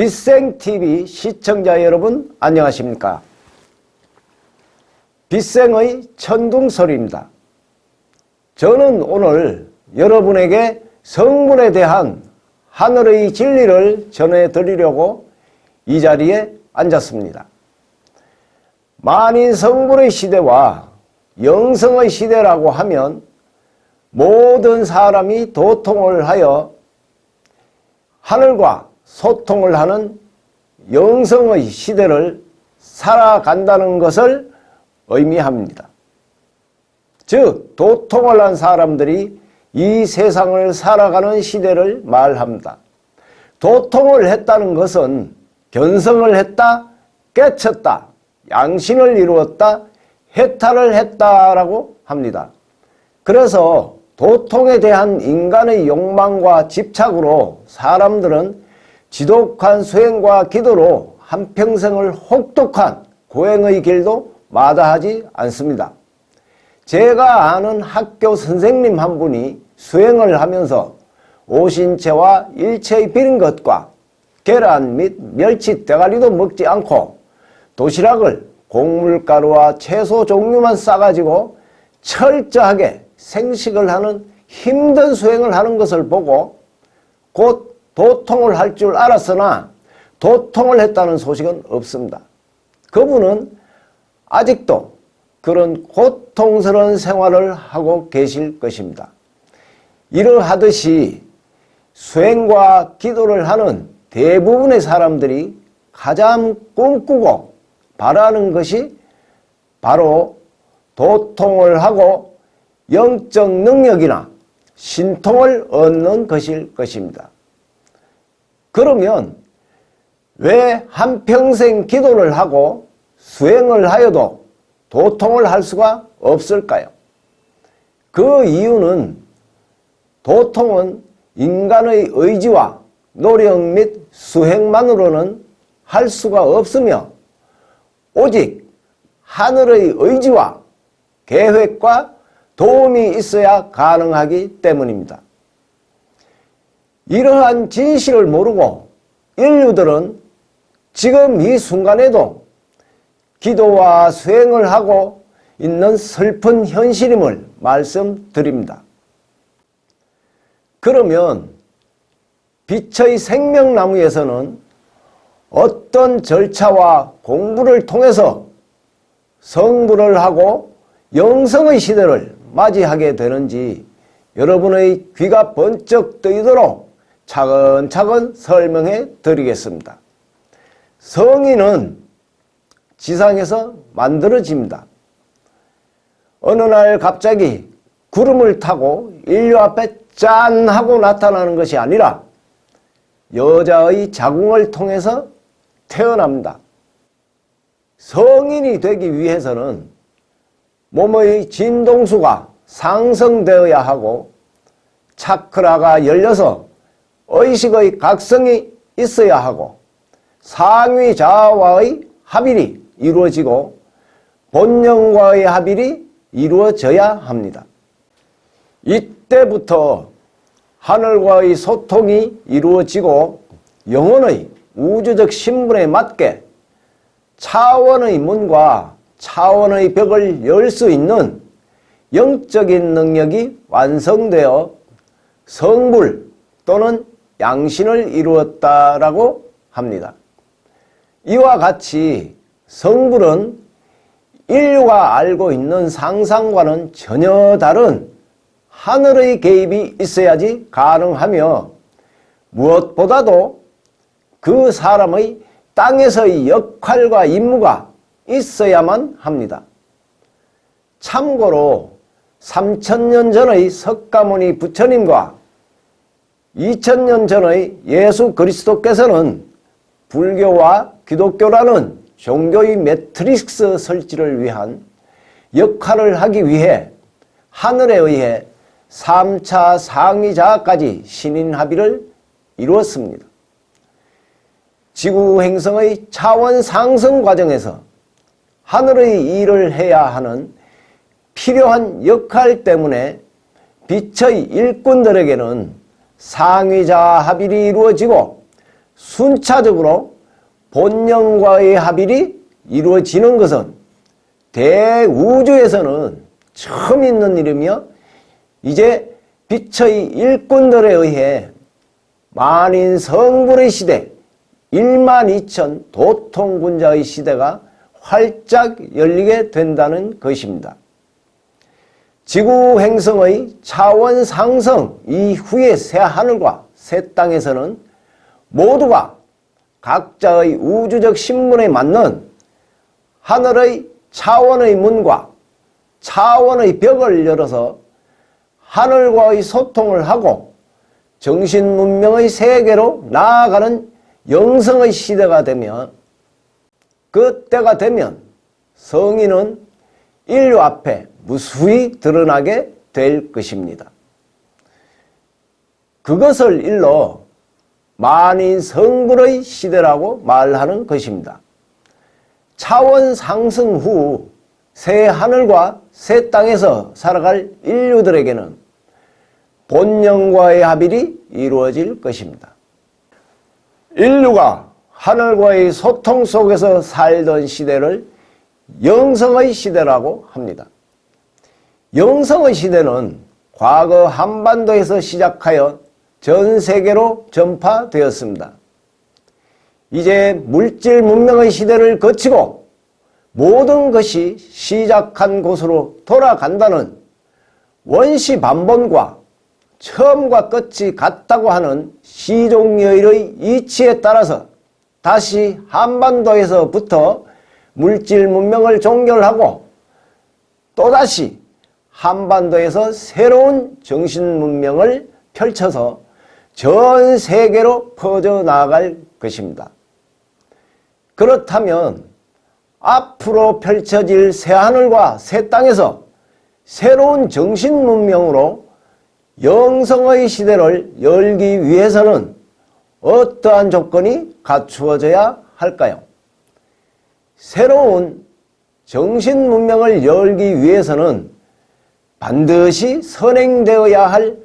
빗생TV 시청자 여러분 안녕하십니까? 빗생의 천둥설입니다. 저는 오늘 여러분에게 성분에 대한 하늘의 진리를 전해드리려고 이 자리에 앉았습니다. 만인 성분의 시대와 영성의 시대라고 하면 모든 사람이 도통을 하여 하늘과 소통을 하는 영성의 시대를 살아간다는 것을 의미합니다. 즉, 도통을 한 사람들이 이 세상을 살아가는 시대를 말합니다. 도통을 했다는 것은 견성을 했다, 깨쳤다, 양신을 이루었다, 해탈을 했다라고 합니다. 그래서 도통에 대한 인간의 욕망과 집착으로 사람들은 지독한 수행과 기도로 한평생을 혹독한 고행의 길도 마다하지 않습니다. 제가 아는 학교 선생님 한 분이 수행을 하면서 오신채와 일체의 비린 것과 계란 및 멸치 대가리도 먹지 않고 도시락을 곡물가루와 채소 종류만 싸가지고 철저하게 생식을 하는 힘든 수행을 하는 것을 보고 곧 도통을 할 줄 알았으나 도통을 했다는 소식은 없습니다. 그분은 아직도 그런 고통스러운 생활을 하고 계실 것입니다. 이러하듯이 수행과 기도를 하는 대부분의 사람들이 가장 꿈꾸고 바라는 것이 바로 도통을 하고 영적 능력이나 신통을 얻는 것일 것입니다. 그러면 왜 한평생 기도를 하고 수행을 하여도 도통을 할 수가 없을까요? 그 이유는 도통은 인간의 의지와 노력 및 수행만으로는 할 수가 없으며 오직 하늘의 의지와 계획과 도움이 있어야 가능하기 때문입니다. 이러한 진실을 모르고 인류들은 지금 이 순간에도 기도와 수행을 하고 있는 슬픈 현실임을 말씀드립니다. 그러면 빛의 생명나무에서는 어떤 절차와 공부를 통해서 성불을 하고 영성의 시대를 맞이하게 되는지 여러분의 귀가 번쩍 뜨이도록 차근차근 설명해 드리겠습니다. 성인은 지상에서 만들어집니다. 어느 날 갑자기 구름을 타고 인류 앞에 짠 하고 나타나는 것이 아니라 여자의 자궁을 통해서 태어납니다. 성인이 되기 위해서는 몸의 진동수가 상승되어야 하고 차크라가 열려서 의식의 각성이 있어야 하고 상위 자아와의 합일이 이루어지고 본령과의 합일이 이루어져야 합니다. 이때부터 하늘과의 소통이 이루어지고 영혼의 우주적 신분에 맞게 차원의 문과 차원의 벽을 열 수 있는 영적인 능력이 완성되어 성불 또는 양신을 이루었다라고 합니다. 이와 같이 성불은 인류가 알고 있는 상상과는 전혀 다른 하늘의 개입이 있어야지 가능하며 무엇보다도 그 사람의 땅에서의 역할과 임무가 있어야만 합니다. 참고로 3천년 전의 석가모니 부처님과 2000년 전의 예수 그리스도께서는 불교와 기독교라는 종교의 매트릭스 설치를 위한 역할을 하기 위해 하늘에 의해 3차 상위자까지 신인 합의를 이루었습니다. 지구 행성의 차원 상승 과정에서 하늘의 일을 해야 하는 필요한 역할 때문에 빛의 일꾼들에게는 상위자 합의이 이루어지고 순차적으로 본령과의 합일이 이루어지는 것은 대우주에서는 처음 있는 일이며 이제 빛의 일꾼들에 의해 만인 성불의 시대 1만 2천 도통군자의 시대가 활짝 열리게 된다는 것입니다. 지구 행성의 차원 상승 이후의 새 하늘과 새 땅에서는 모두가 각자의 우주적 신분에 맞는 하늘의 차원의 문과 차원의 벽을 열어서 하늘과의 소통을 하고 정신 문명의 세계로 나아가는 영성의 시대가 되면 그때가 되면 성인은 인류 앞에 무수히 드러나게 될 것입니다. 그것을 일러 만인 성불의 시대라고 말하는 것입니다. 차원 상승 후 새 하늘과 새 땅에서 살아갈 인류들에게는 본령과의 합일이 이루어질 것입니다. 인류가 하늘과의 소통 속에서 살던 시대를 영성의 시대라고 합니다. 영성의 시대는 과거 한반도에서 시작하여 전 세계로 전파되었습니다. 이제 물질 문명의 시대를 거치고 모든 것이 시작한 곳으로 돌아간다는 원시 반본과 처음과 끝이 같다고 하는 시종여일의 이치에 따라서 다시 한반도에서부터 물질 문명을 종결하고 또다시 한반도에서 새로운 정신 문명을 펼쳐서 전 세계로 퍼져나갈 것입니다. 그렇다면 앞으로 펼쳐질 새하늘과 새 땅에서 새로운 정신 문명으로 영성의 시대를 열기 위해서는 어떠한 조건이 갖추어져야 할까요? 새로운 정신 문명을 열기 위해서는 반드시 선행되어야 할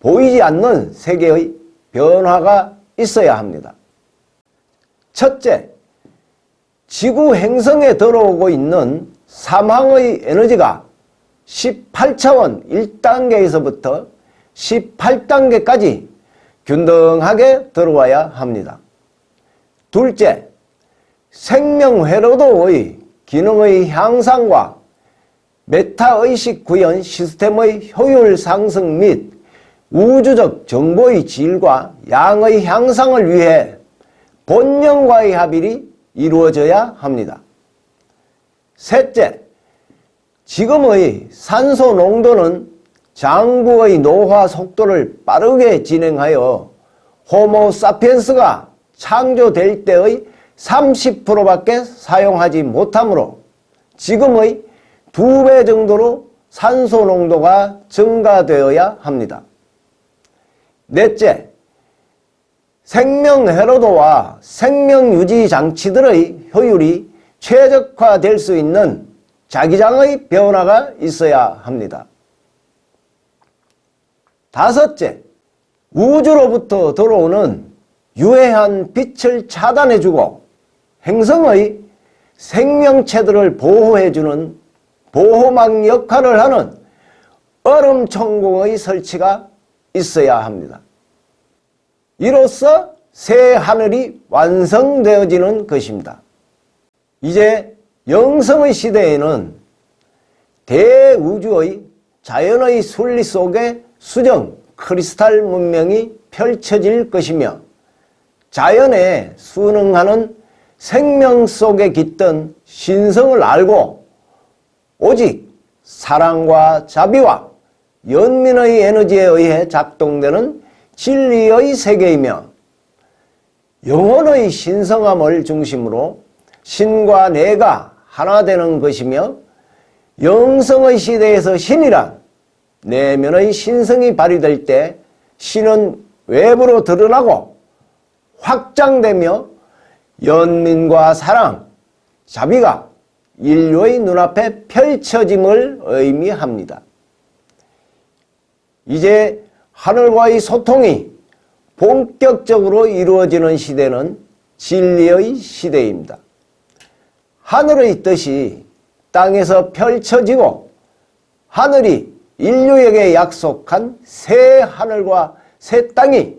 보이지 않는 세계의 변화가 있어야 합니다. 첫째, 지구 행성에 들어오고 있는 사망의 에너지가 18차원 1단계에서부터 18단계까지 균등하게 들어와야 합니다. 둘째, 생명회로도의 기능의 향상과 메타의식 구현 시스템의 효율 상승 및 우주적 정보의 질과 양의 향상을 위해 본령과의 합일이 이루어져야 합니다. 셋째, 지금의 산소 농도는 장부의 노화 속도를 빠르게 진행하여 호모 사피엔스가 창조될 때의 30%밖에 사용하지 못하므로 지금의 두 배 정도로 산소 농도가 증가되어야 합니다. 넷째, 생명 회로도와 생명 유지 장치들의 효율이 최적화될 수 있는 자기장의 변화가 있어야 합니다. 다섯째, 우주로부터 들어오는 유해한 빛을 차단해주고 행성의 생명체들을 보호해주는 보호막 역할을 하는 얼음 천공의 설치가 있어야 합니다. 이로써 새 하늘이 완성되어지는 것입니다. 이제 영성의 시대에는 대우주의 자연의 순리 속에 수정 크리스탈 문명이 펼쳐질 것이며 자연에 순응하는 생명 속에 깃든 신성을 알고 오직 사랑과 자비와 연민의 에너지에 의해 작동되는 진리의 세계이며 영혼의 신성함을 중심으로 신과 내가 하나 되는 것이며 영성의 시대에서 신이란 내면의 신성이 발휘될 때 신은 외부로 드러나고 확장되며 연민과 사랑, 자비가 인류의 눈앞에 펼쳐짐을 의미합니다. 이제 하늘과의 소통이 본격적으로 이루어지는 시대는 진리의 시대입니다. 하늘의 뜻이 땅에서 펼쳐지고 하늘이 인류에게 약속한 새 하늘과 새 땅이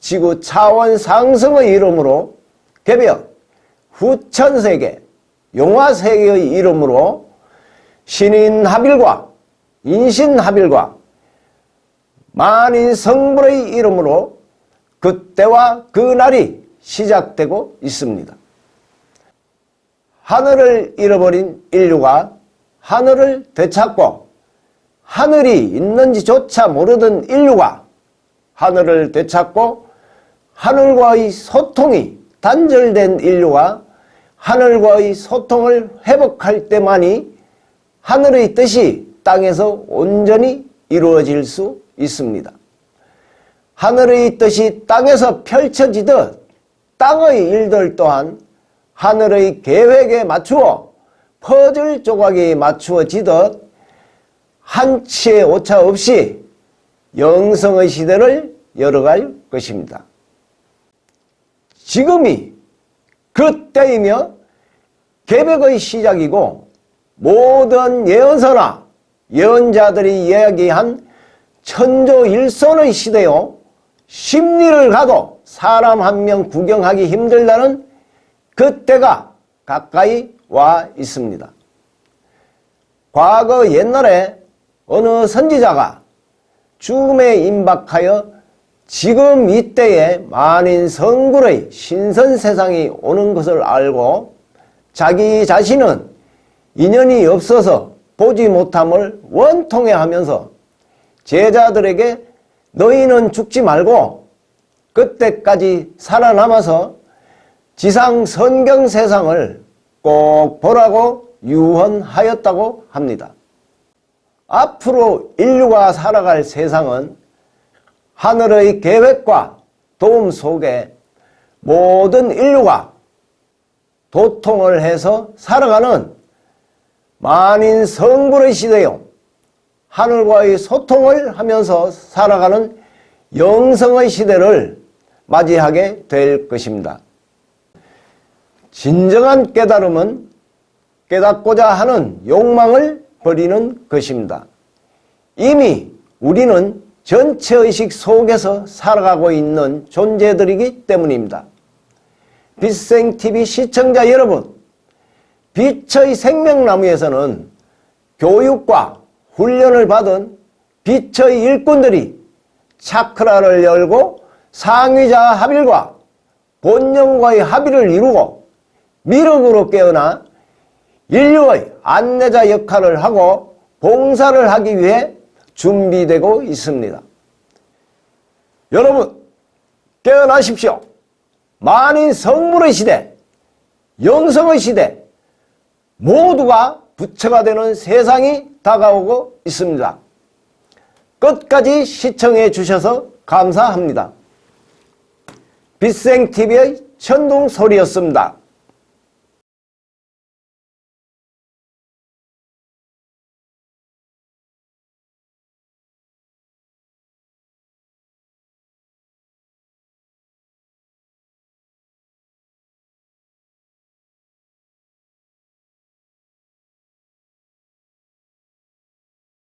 지구 차원 상승의 이름으로 개벽 후천세계 용화세계의 이름으로 신인하빌과 인신하빌과 만인성불의 이름으로 그때와 그날이 시작되고 있습니다. 하늘을 잃어버린 인류가 하늘을 되찾고 하늘이 있는지조차 모르던 인류가 하늘을 되찾고 하늘과의 소통이 단절된 인류가 하늘과의 소통을 회복할 때만이 하늘의 뜻이 땅에서 온전히 이루어질 수 있습니다. 하늘의 뜻이 땅에서 펼쳐지듯 땅의 일들 또한 하늘의 계획에 맞추어 퍼즐 조각에 맞추어지듯 한치의 오차 없이 영성의 시대를 열어갈 것입니다. 지금이 그때이며 계획의 시작이고 모든 예언서나 예언자들이 이야기한 천조일손의 시대요. 심리를 가도 사람 한 명 구경하기 힘들다는 그때가 가까이 와 있습니다. 과거 옛날에 어느 선지자가 죽음에 임박하여 지금 이때에 만인 성불의 신선 세상이 오는 것을 알고 자기 자신은 인연이 없어서 보지 못함을 원통해 하면서 제자들에게 너희는 죽지 말고 그때까지 살아남아서 지상 성경 세상을 꼭 보라고 유언하였다고 합니다. 앞으로 인류가 살아갈 세상은 하늘의 계획과 도움 속에 모든 인류가 도통을 해서 살아가는 만인 성불의 시대요. 하늘과의 소통을 하면서 살아가는 영성의 시대를 맞이하게 될 것입니다. 진정한 깨달음은 깨닫고자 하는 욕망을 버리는 것입니다. 이미 우리는 전체 의식 속에서 살아가고 있는 존재들이기 때문입니다. 빛생TV 시청자 여러분, 빛의 생명나무에서는 교육과 훈련을 받은 빛의 일꾼들이 차크라를 열고 상위자 합일과 본령과의 합의를 이루고 미륵으로 깨어나 인류의 안내자 역할을 하고 봉사를 하기 위해 준비되고 있습니다. 여러분 깨어나십시오. 만인 성물의 시대, 영성의 시대 모두가 부처가 되는 세상이 다가오고 있습니다. 끝까지 시청해 주셔서 감사합니다. 빛생TV의 천둥소리였습니다.